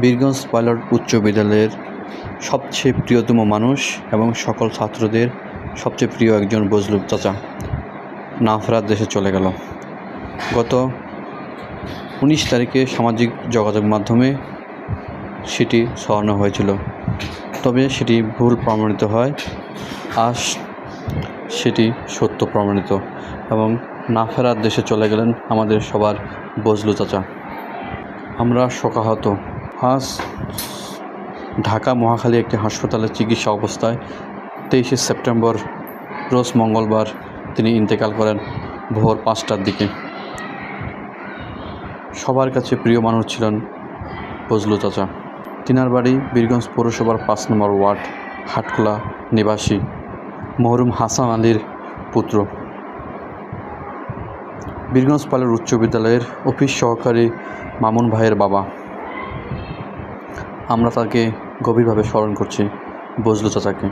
Birganj pilot উচ্চ বিদ্যালয়ের সবচেয়ে প্রিয়তম মানুষ এবং সকল ছাত্রদের সবচেয়ে প্রিয় একজন বজলুক চাচা। না ফেরার দেশে চলে গেল। গত উনিশ তারিখে সামাজিক যোগাযোগ মাধ্যমে সেটি ছড়ানো হয়েছিল। তবে সেটি ভুল প্রমাণিত হয়। আজ সেটি সত্য প্রমাণিত এবং না ফেরার দেশে চলে গেলেন আমাদের সবার বজলু চাচা। আমরা শোকাহত। আজ ঢাকা মহাখালী একটি হাসপাতালে চিকিৎসা অবস্থায় তেইশে সেপ্টেম্বর, রোজ মঙ্গলবার তিনি ইন্তেকাল করেন ভোর পাঁচটার দিকে। সবার কাছে প্রিয় মানুষ ছিলেন বজলু চাচা। তিনার বাড়ি বীরগঞ্জ পৌরসভার পাঁচ নম্বর ওয়ার্ড, হাটখোলা নিবাসী মহরুম হাসান আলীর পুত্র। বীরগঞ্জ পালের উচ্চ বিদ্যালয়ের অফিস সহকারী মামুন ভাইয়ের বাবা। আমরা তাকে গভীরভাবে স্মরণ করছি বজলু চাচাকে।